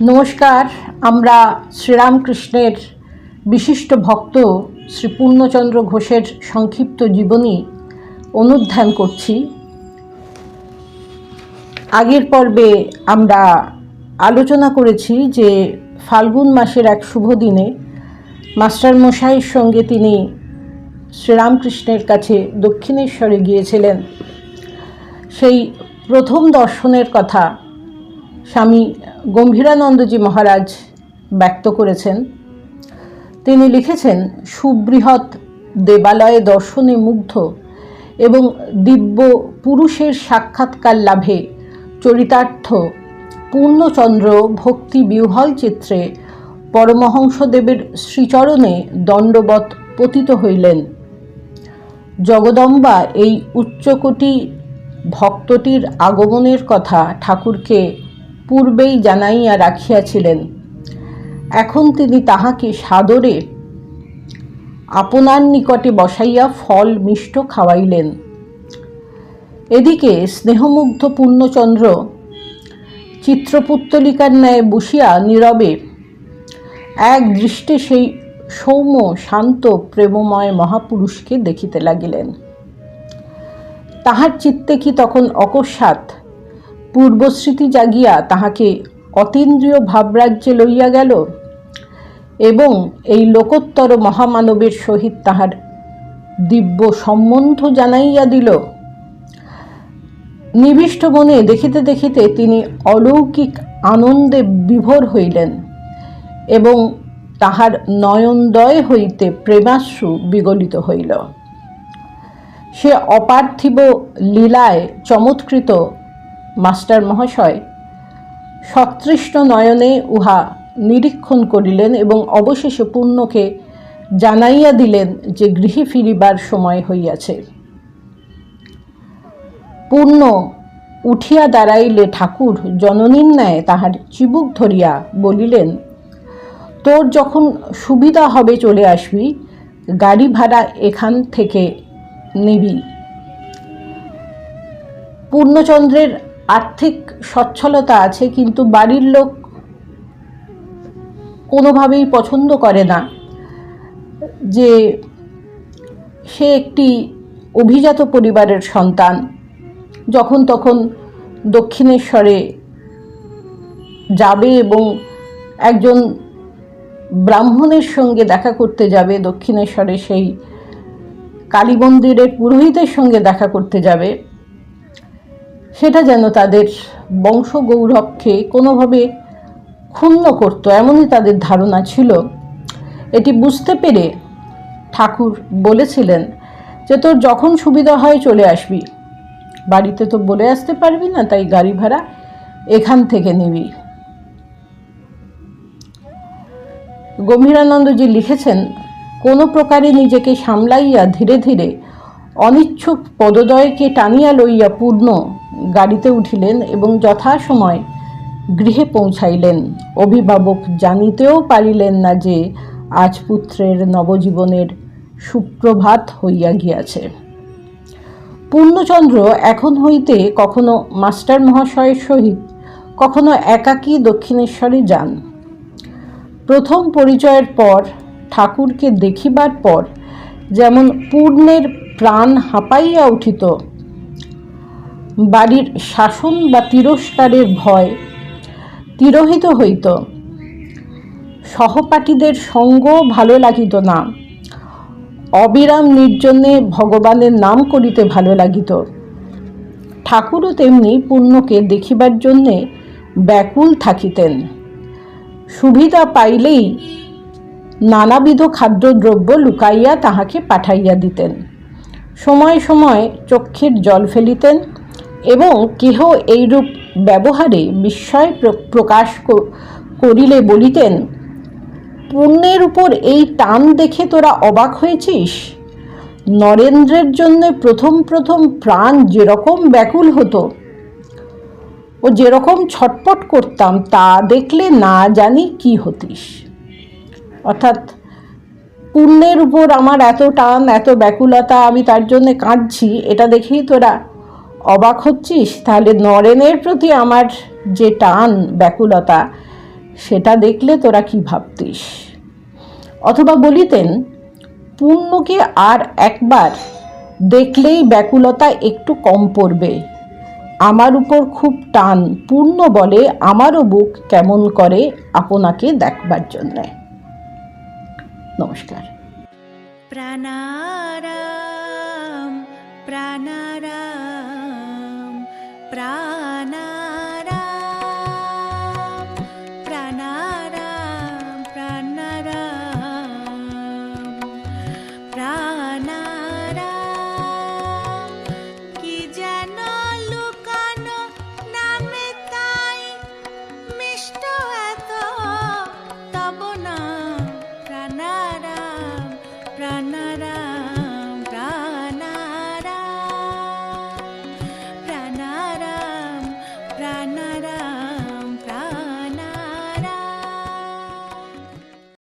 নমস্কার, আমরা শ্রীরামকৃষ্ণের বিশিষ্ট ভক্ত শ্রী পূর্ণচন্দ্র ঘোষের সংক্ষিপ্ত জীবনী অনুধ্যান করছি। আগের পর্বে আমরা আলোচনা করেছি যে ফাল্গুন মাসের এক শুভ দিনে মাস্টার মশাইয়ের সঙ্গে তিনি শ্রীরামকৃষ্ণের কাছে দক্ষিণেশ্বরে গিয়েছিলেন। সেই প্রথম দর্শনের কথা স্বামী গম্ভীরানন্দজি মহারাজ ব্যক্ত করেছেন। তিনি লিখেছেন, সুবৃহৎ দেবালয়ে দর্শনে মুগ্ধ এবং দিব্য পুরুষের সাক্ষাৎকার লাভে চরিতার্থ পূর্ণচন্দ্র ভক্তি বিহ্বল চিত্রে পরমহংসদেবের শ্রীচরণে দণ্ডবৎ পতিত হইলেন। জগদম্বা এই উচ্চকোটি ভক্তটির আগমনের কথা ঠাকুরকে পূর্বেই জানাইয়া রাখিয়াছিলেন। এখন তিনি তাহাকে সাদরে আপনার নিকটে বসাইয়া ফল মিষ্ট খাওয়াইলেন। এদিকে স্নেহমুগ্ধ পূর্ণচন্দ্র চিত্রপুত্তলিকার ন্যায় বসিয়া নীরবে এক দৃষ্টে সেই সৌম্য, শান্ত, প্রেমময় মহাপুরুষকে দেখিতে লাগিলেন। তাহার চিত্তে কি তখন অকস্মাৎ পূর্বস্মৃতি জাগিয়া তাহাকে অতীন্দ্রিয় ভাবরাজ্যে লইয়া গেল এবং এই লোকোত্তর মহামানবের সহিত তাহার দিব্য সম্বন্ধ জানাইয়া দিল। নিবিষ্ট মনে দেখিতে দেখিতে তিনি অলৌকিক আনন্দে বিভোর হইলেন এবং তাহার নয়নদয় হইতে প্রেমাশ্রু বিগলিত হইল। সে অপার্থিব লীলায় চমৎকৃত মাস্টার মহাশয় সতৃষ্ণ নয়নে উহা নিরীক্ষণ করিলেন এবং অবশেষে পূর্ণকে জানাইয়া দিলেন যে গৃহে ফিরিবার সময় হইয়াছে। পূর্ণ উঠিয়া দাঁড়াইলে ঠাকুর জননীর ন্যায় তাহার চিবুক ধরিয়া বলিলেন, তোর যখন সুবিধা হবে চলে আসবি, গাড়ি ভাড়া এখান থেকে নিবি পূর্ণচন্দ্রের আর্থিক সচ্ছলতা আছে, কিন্তু বাড়ির লোক কোনোভাবেই পছন্দ করে না যে সে একটি অভিজাত পরিবারের সন্তান। যখন তখন দক্ষিণেশ্বরে যাবে এবং একজন ব্রাহ্মণের সঙ্গে দেখা করতে যাবে, দক্ষিণেশ্বরে সেই কালী মন্দিরের পুরোহিতের সঙ্গে দেখা করতে যাবে। সেটা যেন তাদের বংশগৌরবকে কোনোভাবে ক্ষুণ্ণ করত, এমনই তাদের ধারণা ছিল। এটি বুঝতে পেরে ঠাকুর বলেছিলেন যে, তোর যখন সুবিধা হয় চলে আসবি। বাড়িতে তো বলে আসতে পারবি না, তাই গাড়ি ভাড়া এখান থেকে নিবি। গম্ভীরানন্দজি লিখেছেন, কোনো প্রকারে নিজেকে সামলাইয়া ধীরে ধীরে অনিচ্ছুক পদদয়কে টানিয়া লইয়া পূর্ণ গাড়িতে উঠিলেন এবং যথাসময় গৃহে পৌঁছাইলেন। অভিভাবক জানিতেও পারিলেন না যে আজ পুত্রের নবজীবনের সুপ্রভাত হইয়া গিয়াছে। পূর্ণচন্দ্র এখন হইতে কখনো মাস্টার মহাশয়ের সহিত কখনো একাকী দক্ষিণেশ্বরে যান। প্রথম পরিচয়ের পর, ঠাকুরকে দেখিবার পর যেমন পূর্ণের প্রাণ হাঁপাইয়া উঠিত বাড়ির শাসন বা তিরস্কারের ভয় তিরোহিত হইত। সহপাঠীদের সঙ্গ ভালো লাগিত না। অবিরাম নির্জনে ভগবানের নাম করিতে ভালো লাগিত। ঠাকুরও তেমনি পূর্ণকে দেখিবার জন্যে ব্যাকুল থাকিতেন। সুবিধা পাইলেই নানাবিধ খাদ্যদ্রব্য লুকাইয়া তাহাকে পাঠাইয়া দিতেন। সময় সময় চক্ষের জল ফেলিতেন। এবং কেহ এইরূপ ব্যবহারে বিস্ময় প্রকাশ করিলে বলিতেন, পুণ্যের উপর এই টান দেখে তোরা অবাক হয়েছিস? নরেন্দ্রের জন্য প্রথম প্রথম প্রাণ যেরকম ব্যাকুল হতো ও যেরকম ছটপট করতাম, তা দেখলে না জানি কি হতিস। অর্থাৎ, পুণ্যের উপর আমার এত টান, এত ব্যাকুলতা আমি তার জন্যে কাঁদছি, এটা দেখেই তোরা অবাক হচ্ছিস? তাহলে নরেনের প্রতি আমার যে টান, ব্যাকুলতা, সেটা দেখলে তোরা কি ভাবতিস? অথবা বলিতেন, পূর্ণকে আর একবার দেখলেই ব্যাকুলতা একটু কম পড়বে। আমার উপর খুব টান, পূর্ণ বলে আমারও বুক কেমন করে আপনাকে দেখবার জন্য। নমস্কার। প্রাণারাম প্রাণারাম। जाना